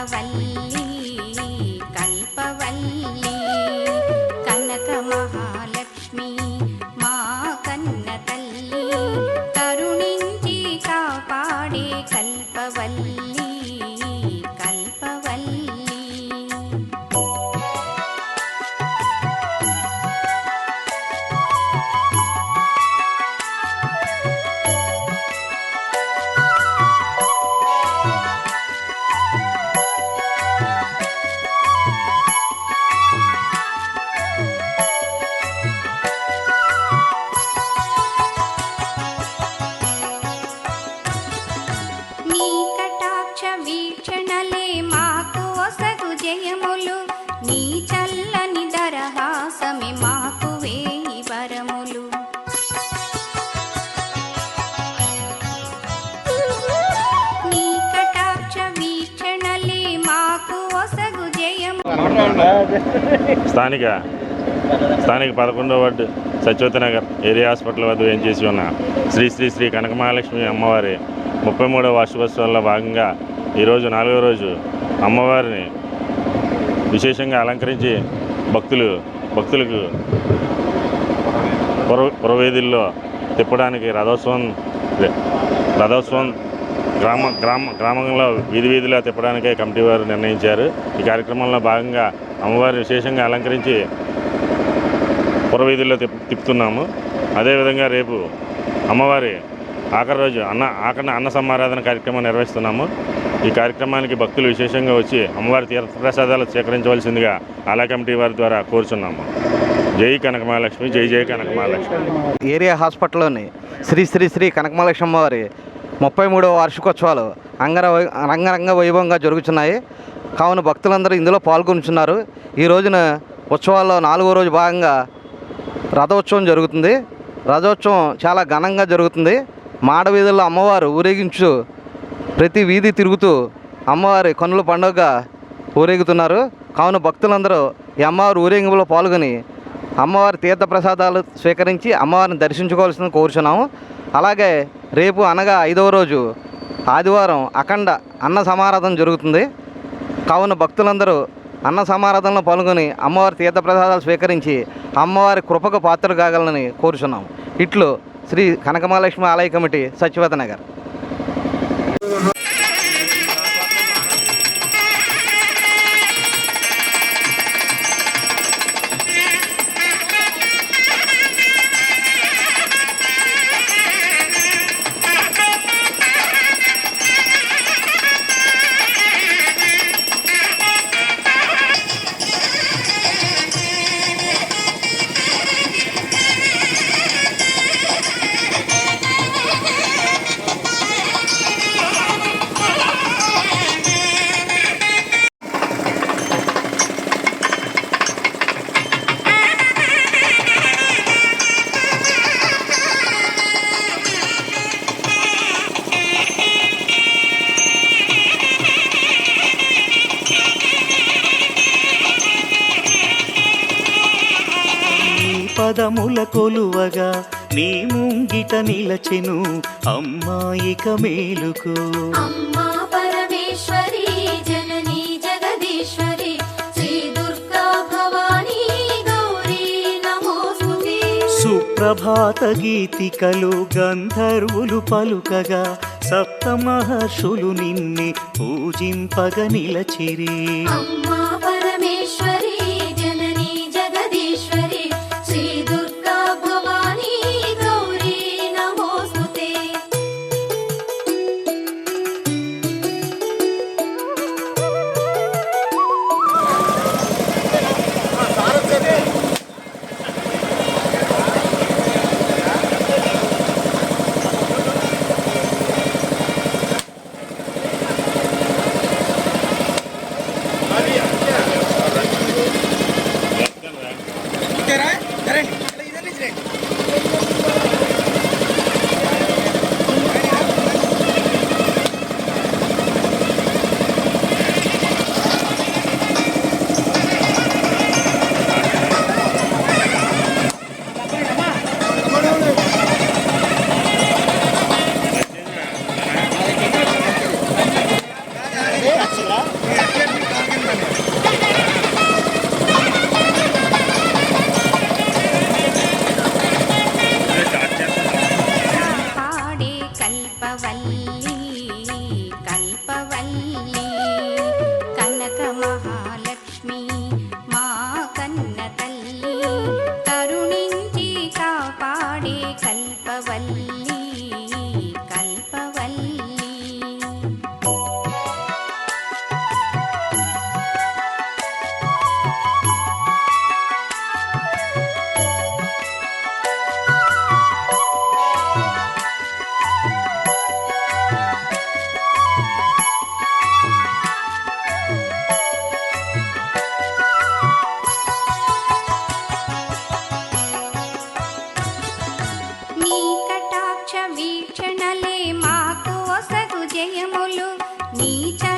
కల్పవల్లి కల్పవల్లి కనక మహాలక్ష్మి మా కన్న తల్లి కరుణించి కాపాడే కల్పవల్లి. స్థానిక స్థానిక పదకొండవ ward Satyavathi Nagar area hospital వద్ద ఏం చేసి ఉన్న. శ్రీ శ్రీ శ్రీ కనకమహాలక్ష్మి అమ్మవారి ముప్పై మూడవ వార్షికోత్సవంలో భాగంగా ఈరోజు నాలుగో రోజు అమ్మవారిని విశేషంగా అలంకరించి భక్తులు భక్తులకు పుర పురవేదుల్లో తిప్పడానికి రథోత్సవం రథోత్సవం గ్రామ గ్రామ గ్రామంలో వీధి వీధిలో తిప్పడానికే కమిటీ వారు నిర్ణయించారు. ఈ కార్యక్రమంలో భాగంగా అమ్మవారి విశేషంగా అలంకరించి పురవీధుల్లో తిప్ తిప్పుతున్నాము. అదేవిధంగా రేపు అమ్మవారి ఆఖరి రోజు అన్న ఆఖరిన అన్న సమారాధన కార్యక్రమం నిర్వహిస్తున్నాము. ఈ కార్యక్రమానికి భక్తులు విశేషంగా వచ్చి అమ్మవారి తీర్థప్రసాదాలు స్వీకరించవలసిందిగా ఆలయ కమిటీ వారి ద్వారా కోరుచున్నాము. జై కనకమహాలక్ష్మి జై జై కనకమహాలక్ష్మి. ఏరియా హాస్పిటల్లోని శ్రీ శ్రీ శ్రీ కనకమహాలక్ష్మి వారి ముప్పై మూడవ వార్షికోత్సవాలు అంగర వై- రంగరంగ వైభవంగా జరుగుతున్నాయి కావున భక్తులందరూ ఇందులో పాల్గొనుచున్నారు. ఈ రోజున ఉత్సవాల్లో నాలుగో రోజు భాగంగా రథోత్సవం జరుగుతుంది. రథోత్సవం చాలా ఘనంగా జరుగుతుంది. మాడ వీధుల్లో అమ్మవారు ఊరేగించు ప్రతి వీధి తిరుగుతూ అమ్మవారి కన్నుల పండుగ ఊరేగుతున్నారు. కావున భక్తులందరూ ఈ అమ్మవారి ఊరేగింపులో పాల్గొని అమ్మవారి తీర్థప్రసాదాలు స్వీకరించి అమ్మవారిని దర్శించుకోవాల్సిందని కోరుచున్నాము. అలాగే రేపు అనగా ఐదవ రోజు ఆదివారం అఖండ అన్న సమారాధన జరుగుతుంది. కావున భక్తులందరూ అన్న సమారాధనలో పాల్గొని అమ్మవారి తీర్థప్రసాదాలు స్వీకరించి అమ్మవారి కృపకు పాత్రలు కాగలని కోరుచున్నాం. ఇట్లు శ్రీ కనకమహాలక్ష్మి ఆలయ కమిటీ సచివత నగర్. పదముల కొలువగా నీ ముంగిట నిలచెను అమ్మాయిక మేలుకు. అమ్మా పరమేశ్వరి జననీ జగదీశ్వరి శ్రీ దుర్గా భవానీ గౌరీ నమోస్తుతే సుప్రభాత గీతికలు గంధర్వులు పలుకగా సప్త మహర్షులు నిన్నే పూజింపగ నిలచిరి. అమ్మా పరమేశ్వరి 你。